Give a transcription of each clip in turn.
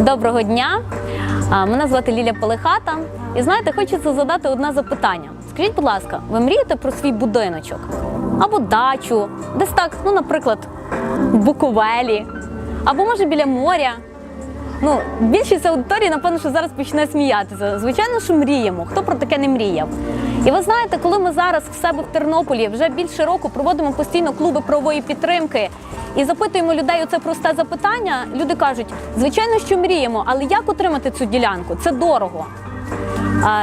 Доброго дня! Мене звати Ліля Полихата. І знаєте, хочеться задати одне запитання. Скажіть, будь ласка, ви мрієте про свій будиночок або дачу, десь так, ну, наприклад, в Буковелі, або може біля моря. Ну, більшість аудиторії, напевно, що зараз почне сміятися. Звичайно, що мріємо. Хто про таке не мріяв? І ви знаєте, коли ми зараз в себе в Тернополі вже більше року проводимо постійно клуби правової підтримки і запитуємо людей оце просте запитання, люди кажуть, звичайно, що мріємо, але як отримати цю ділянку? Це дорого.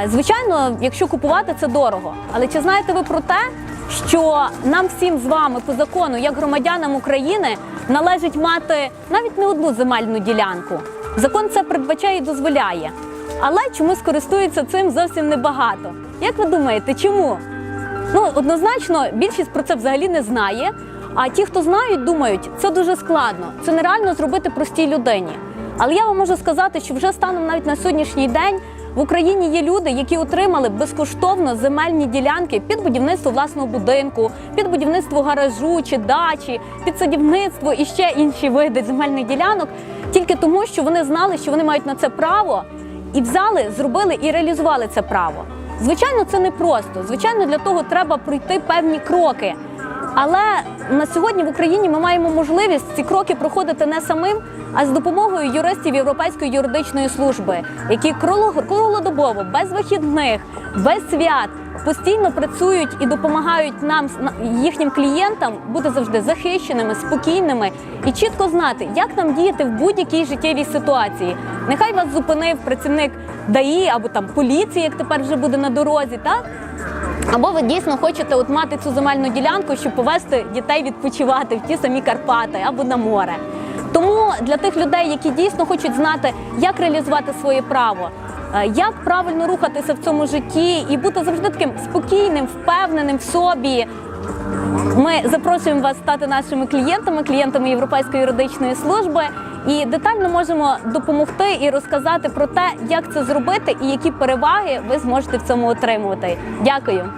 Звичайно, якщо купувати, це дорого. Але чи знаєте ви про те, що нам всім з вами по закону, як громадянам України, належить мати навіть не одну земельну ділянку? Закон це передбачає і дозволяє. Але чомусь користуються цим зовсім небагато. Як ви думаєте, чому? Ну, однозначно, більшість про це взагалі не знає. А ті, хто знають, думають, це дуже складно, це нереально зробити простій людині. Але я вам можу сказати, що вже станом навіть на сьогоднішній день в Україні є люди, які отримали безкоштовно земельні ділянки під будівництво власного будинку, під будівництво гаражу чи дачі, під садівництво і ще інші види земельних ділянок, тільки тому, що вони знали, що вони мають на це право, і взяли, зробили і реалізували це право. Звичайно, це не просто. Звичайно, для того треба пройти певні кроки. Але на сьогодні в Україні ми маємо можливість ці кроки проходити не самим, а з допомогою юристів Європейської юридичної служби, які круглодобово, без вихідних, без свят постійно працюють і допомагають нам їхнім клієнтам бути завжди захищеними, спокійними і чітко знати, як нам діяти в будь-якій життєвій ситуації. Нехай вас зупинив працівник ДАІ або там поліції, як тепер вже буде на дорозі, так? Або ви дійсно хочете от мати цю земельну ділянку, щоб повезти дітей відпочивати в ті самі Карпати або на море. Тому для тих людей, які дійсно хочуть знати, як реалізувати своє право, е, як правильно рухатися в цьому житті і бути завжди таким спокійним, впевненим в собі. Ми запрошуємо вас стати нашими клієнтами, клієнтами Європейської юридичної служби, і детально можемо допомогти і розказати про те, як це зробити і які переваги ви зможете в цьому отримувати. Дякую.